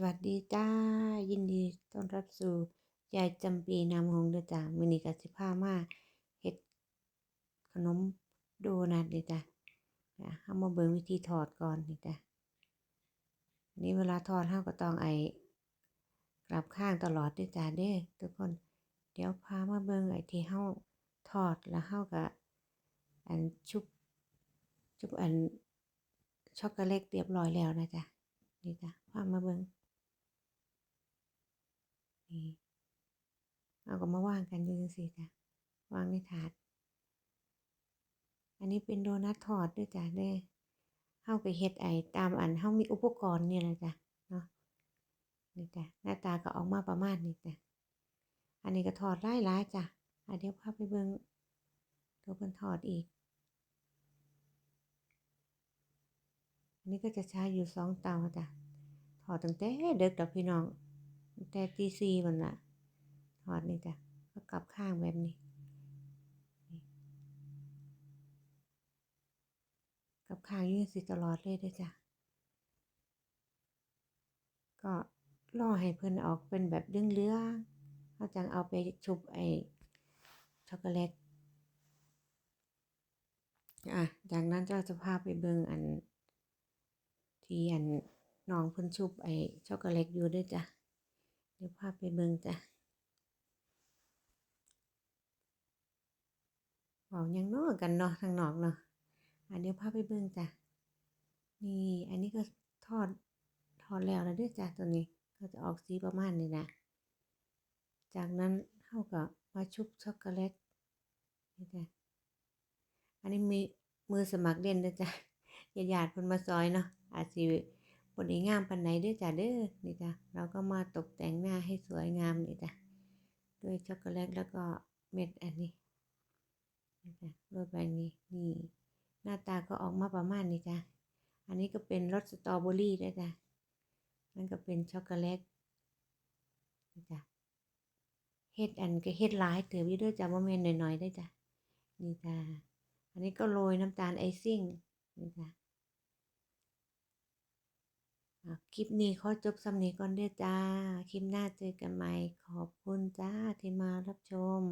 สวัสดีจ้า ยินดีต้อนรับสู่ยายจำปีนามหงเดจ้ามือนี้ก็สิพามาเฮ็ดขนมโดนัทเดจ้าอะเฮามาเบิ่งวิธีทอดก่อนนี่จ้าอันนี้เวลาทอดเฮาก็ต้องไอ้กลับข้างตลอดเดจ้าเด้ทุกคน เดี๋ยวพามาเบิ่งไอ้ที่เฮาทอดแล้วเฮาก็อันชุบชุบอันช็อกโกแลตเรียบร้อยแล้วนะจ๊ะนี่จ้ะพามาเบิ่ง เอาก็มาวางกันอยู่จังซี่จ้ะวางในถาด อันนี้เป็นโดนัททอดด้วยจ้ะเด้อเฮาก็เฮ็ดไอตามอันเฮามีอุปกรณ์นี่แหละจ้ะเนาะนี่จ้ะหน้าตาก็ออกมาประมาณนี้จ้ะอันนี้ก็ทอดหลายๆจ้ะอะเดี๋ยวพาไปเบิ่งตัวเพิ่นทอดอีก อันนี้ก็จะใช้อยู่สองเตาจ้ะทอดตั้งแต่เด็กดอกพี่น้อง แต่ตีสี่วันละทอดนี่จ้ะก็กลับข้างแบบนี้ กลับข้างยืนสิตลอดเลยด้อจ้ะ ก็รอให้เพิ่อนออกเป็นแบบเรื่องๆเขาจังเอาไปชุบไอ้ช็อกโกแลตอะ จากนั้นเราจะพาไปเบิ่งอันที่อันน้องเพิ่นชุบไอ้ช็อกโกแลตอยู่ด้วยจ้ะ เดี๋ยวพาไปเบิ่งจ้ะเว้ายังน้อกันเนาะทางนอกเนาะอะเดี๋ยวพาไปเบิ่งจ้ะนี่อันนี้ก็ทอดทอดแล้วแล้วเด้อจ้ะตัวนี้ก็จะออกสีประมาณนี้นะ จากนั้นเฮาก็มาชุบช็อกโกแลตนี่จ้ะอันนี้มีมือสมัครเล่นเด้อจ้ะญาติๆเพิ่นมาซอยเนาะอาจสิ บ่ได้งามปานใดเด้อจ้ะเด้อนี่จ้ะเราก็มาตกแต่งหน้าให้สวยงามนี่จ้ะด้วยช็อกโกแลตแล้วก็เม็ดอันนี้นี่จ้ะโรยไปนี้นี่หน้าตาก็ออกมาประมาณนี้จ้ะอันนี้ก็เป็นรสสตรอเบอรี่ด้วยจ้ะนั่นก็เป็นช็อกโกแลตนี่จ้ะเฮ็ดอันก็เฮ็ดหลายเติบอยู่ด้อจ้ะบ่แม่นน้อยๆเด้จ้ะนี่จ้ะอันนี้ก็โรยน้ำตาลไอซิ่งนี่จ้ะอะ คลิปนี้ขอจบสำนีก่อนเด้อจ้า คลิปหน้าเจอกันใหม่ ขอบคุณจ้าที่มารับชม